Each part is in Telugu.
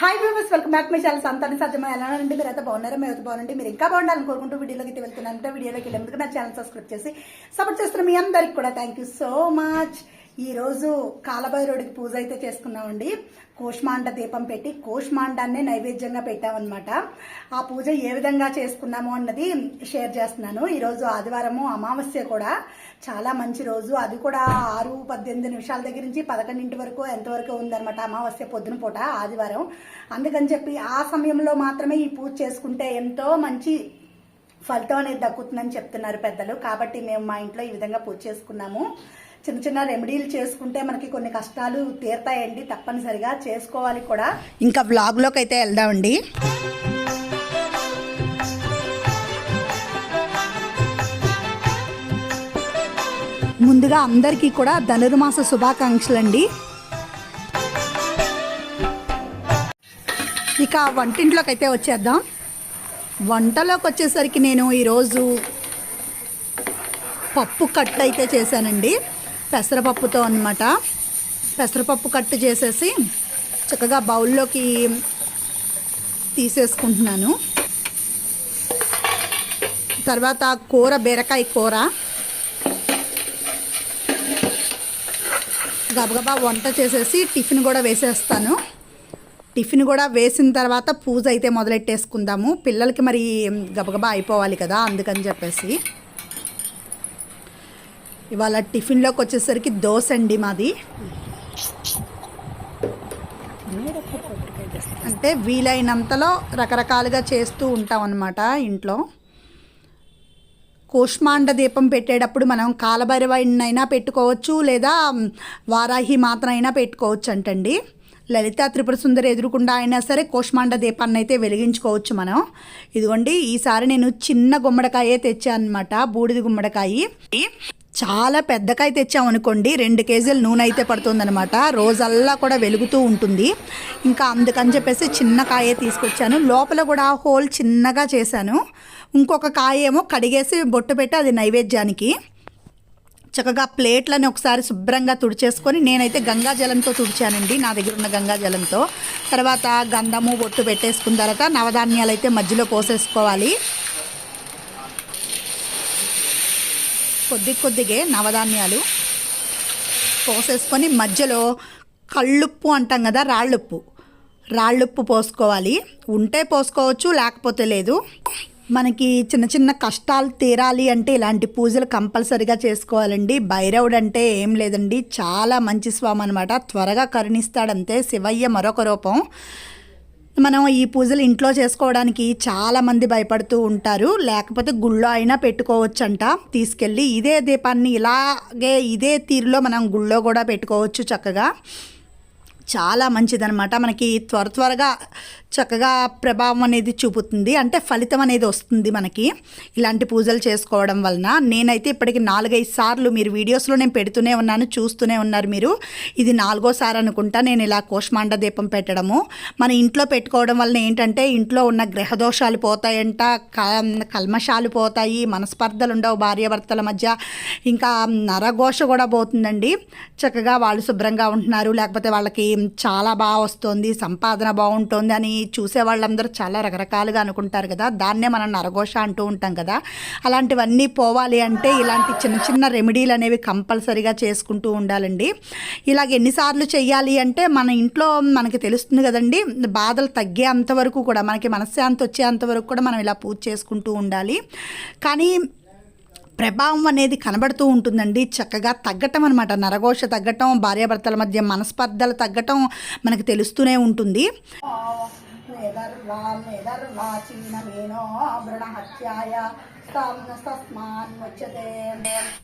Hi viewers welcome back my channel సంతాన సాధ్యమా ఎలా ఉండి మీరు అయితే బాగున్నారా? మీరు అయితే బాగుండి మీరు ఇంకా బాగుండాలని కోరుకుంటూ వీడియోలోకి అయితే వెళ్తున్నానంటే వీడియోలోకి వెళ్ళేందుకు నా ఛానల్ సబ్స్క్రైబ్ చేసి సపోర్ట్ చేస్తున్న మీ అందరికి కూడా థ్యాంక్ యూ సో మచ్ ఈరోజు కాలభైరుడికి పూజ అయితే చేసుకున్నామండి. కోష్మాండ దీపం పెట్టి కోష్మాండాన్నే నైవేద్యంగా పెట్టామన్నమాట. ఆ పూజ ఏ విధంగా చేసుకున్నాము అన్నది షేర్ చేస్తున్నాను. ఈరోజు ఆదివారము అమావాస్య కూడా చాలా మంచి రోజు. అది కూడా ఆరు పద్దెనిమిది నిమిషాల దగ్గర నుంచి పదకొండింటి వరకు ఎంతవరకు ఉందన్నమాట అమావాస్య పొద్దున పూట ఆదివారం. అందుకని చెప్పి ఆ సమయంలో మాత్రమే ఈ పూజ చేసుకుంటే ఎంతో మంచి ఫలితం అనేది దక్కుతుందని చెప్తున్నారు పెద్దలు. కాబట్టి మేము మా ఇంట్లో ఈ విధంగా పూజ చేసుకున్నాము. చిన్న చిన్న రెమెడీలు చేసుకుంటే మనకి కొన్ని కష్టాలు తీరుతాయండి. తప్పనిసరిగా చేసుకోవాలి కూడా. ఇంకా బ్లాగ్లోకి అయితే వెళ్దామండి. ముందుగా అందరికీ కూడా ధనుర్మాస శుభాకాంక్షలు అండి ఇక వంటింట్లోకి అయితే వచ్చేద్దాం. వంటలోకి వచ్చేసరికి నేను ఈరోజు పప్పు కట్ అయితే చేశానండి. పెసరపప్పుతో అన్నమాట. పెసరపప్పు కట్ చేసేసి చక్కగా బౌల్లోకి తీసేసుకుంటున్నాను. తర్వాత కూర బీరకాయ కూర. గబగబా వంట చేసేసి టిఫిన్ కూడా వేసేస్తాను. టిఫిన్ కూడా వేసిన తర్వాత పూజ అయితే మొదలెట్టేసుకుందాము. పిల్లలకి మరి గబగబా అయిపోవాలి కదా అందుకని చెప్పేసి. ఇవాళ టిఫిన్లోకి వచ్చేసరికి దోశ అండి మాది. అంటే వీలైనంతలో రకరకాలుగా చేస్తూ ఉంటాం అన్నమాట ఇంట్లో. కోష్మాండ దీపం పెట్టేటప్పుడు మనం కాలభైరవైనా పెట్టుకోవచ్చు లేదా వారాహి మాత్రం అయినా పెట్టుకోవచ్చు అంటండి. లలితా త్రిపుర సుందరి ఎదురుకుండా అయినా సరే కోష్మాండ దీపాన్ని అయితే వెలిగించుకోవచ్చు మనం. ఇదిగోండి ఈసారి నేను చిన్న గుమ్మడికాయే తెచ్చాను అనమాట బూడిద గుమ్మడికాయ. చాలా పెద్దకాయ తెచ్చామనుకోండి రెండు కేజీలు నూనె అయితే పడుతుందనమాట రోజల్లా కూడా వెలుగుతూ ఉంటుంది. ఇంకా అందుకని చెప్పేసి చిన్న కాయే తీసుకొచ్చాను. లోపల కూడా హోల్ చిన్నగా చేశాను. ఇంకొక కాయ ఏమో కడిగేసి బొట్టు పెట్టి అది నైవేద్యానికి. చక్కగా ప్లేట్లను ఒకసారి శుభ్రంగా తుడిచేసుకొని నేనైతే గంగా జలంతో తుడిచానండి నా దగ్గర ఉన్న గంగా జలంతో. తర్వాత గంధము బొట్టు పెట్టేసుకున్న తర్వాత నవధాన్యాలు అయితే మధ్యలో పోసేసుకోవాలి. కొద్ది కొద్దిగే నవధాన్యాలు పోసేసుకొని మధ్యలో కళ్ళుప్పు అంటాం కదా రాళ్ళుప్పు. రాళ్ళుప్పు పోసుకోవాలి. ఉంటే పోసుకోవచ్చు లేకపోతే లేదు. మనకి చిన్న చిన్న కష్టాలు తీరాలి అంటే ఇలాంటి పూజలు కంపల్సరిగా చేసుకోవాలండి. భైరవుడు అంటే ఏం లేదండి. చాలా మంచి స్వామి అనమాట త్వరగా కరుణిస్తాడంతే శివయ్య మరొక రూపం. మనం ఈ పూజలు ఇంట్లో చేసుకోవడానికి చాలామంది భయపడుతూ ఉంటారు. లేకపోతే గుళ్ళో అయినా పెట్టుకోవచ్చంట. తీసుకెళ్ళి ఇదే దీపాన్ని ఇలాగే ఇదే తీరులో మనం గుళ్ళో కూడా పెట్టుకోవచ్చు చక్కగా. చాలా మంచిదనమాట మనకి త్వర త్వరగా చక్కగా ప్రభావం అనేది చూపుతుంది. అంటే ఫలితం అనేది వస్తుంది మనకి. ఇలాంటి పూజలు చేసుకోవడం వలన నేనైతే ఇప్పటికి నాలుగైదు సార్లు మీరు వీడియోస్లో నేను పెడుతూనే ఉన్నాను చూస్తూనే ఉన్నారు మీరు. ఇది నాలుగోసారి అనుకుంటా నేను ఇలా కోష్మాండ దీపం పెట్టడము. మన ఇంట్లో పెట్టుకోవడం వలన ఏంటంటే ఇంట్లో ఉన్న గ్రహదోషాలు పోతాయంట క- కల్మషాలు పోతాయి మనస్పర్ధలు ఉండవు భార్యాభర్తల మధ్య. ఇంకా నరఘోష కూడా పోతుందండి. చక్కగా వాళ్ళు శుభ్రంగా ఉంటున్నారు. లేకపోతే వాళ్ళకి చాలా బాగా వస్తుంది సంపాదన బాగుంటుంది అని చూసే వాళ్ళందరూ చాలా రకరకాలుగా అనుకుంటారు కదా. దాన్నే మనం నరఘోష అంటూ ఉంటాం కదా. అలాంటివన్నీ పోవాలి అంటే ఇలాంటి చిన్న చిన్న రెమెడీలు అనేవి కంపల్సరీగా చేసుకుంటూ ఉండాలండి. ఇలాగ ఎన్నిసార్లు చేయాలి అంటే మన ఇంట్లో మనకి తెలుస్తుంది కదండి బాధలు తగ్గేంత వరకు కూడా మనకి మనశ్శాంతి వచ్చేంత వరకు కూడా మనం ఇలా పూజ చేసుకుంటూ ఉండాలి. కానీ ప్రభావం అనేది కనబడుతూ ఉంటుందండి. చక్కగా తగ్గటం అనమాట నరఘోష తగ్గటం భార్యాభర్తల మధ్య మనస్పర్ధలు తగ్గటం మనకు తెలుస్తూనే ఉంటుంది.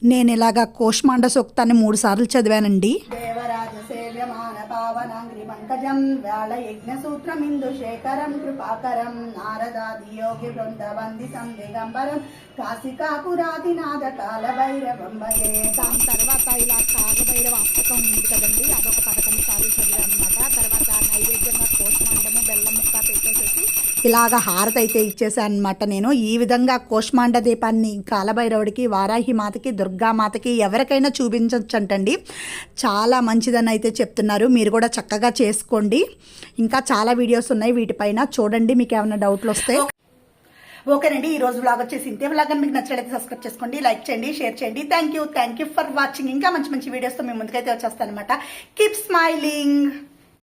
నేను ఇలాగా కోష్మాండ సూక్తాన్ని మూడు సార్లు చదివానండి. దేవరాజ సేవ్యమాన పావనాంగ్రి పంకజం వ్యాళ యజ్ఞ సూత్రమిందు శేఖరం కృపాకరం. నారదాది యోగి బృంద వందితం దిగంబరం. కాశికాపురాదినాథ కాల భైరవం భజే దాని తర్వాత ఇలా కాగభైరవ అష్టకం ఉంది కదండి. అదొక పదకొండు సార్లు చదివాను అనమాట తర్వాత నైవేద్యంగా ఇలాగ హారతి అయితే ఇచ్చేసాను అనమాట నేను. ఈ విధంగా కోష్మాండ దీపాన్ని కాలభైరవుడికి వారాహి మాతకి దుర్గామాతకి ఎవరికైనా చూపించచ్చంటండి. చాలా మంచిదని అయితే చెప్తున్నారు. మీరు కూడా చక్కగా చేసుకోండి. ఇంకా చాలా వీడియోస్ ఉన్నాయి వీటిపైన. చూడండి మీకు ఏమైనా డౌట్లు వస్తే. ఓకేనండి ఈ రోజు బ్లాగ్ వచ్చేసి ఇంతే వ్లాగ్ మీకు నచ్చినట్లయితే సబ్స్క్రైబ్ చేసుకోండి లైక్ చేయండి షేర్ చేయండి. Thank you thank you for watching ఇంకా మంచి మంచి వీడియోస్తో మేము ముందుకైతే వచ్చేస్తాను అనమాట కీప్ స్మైలింగ్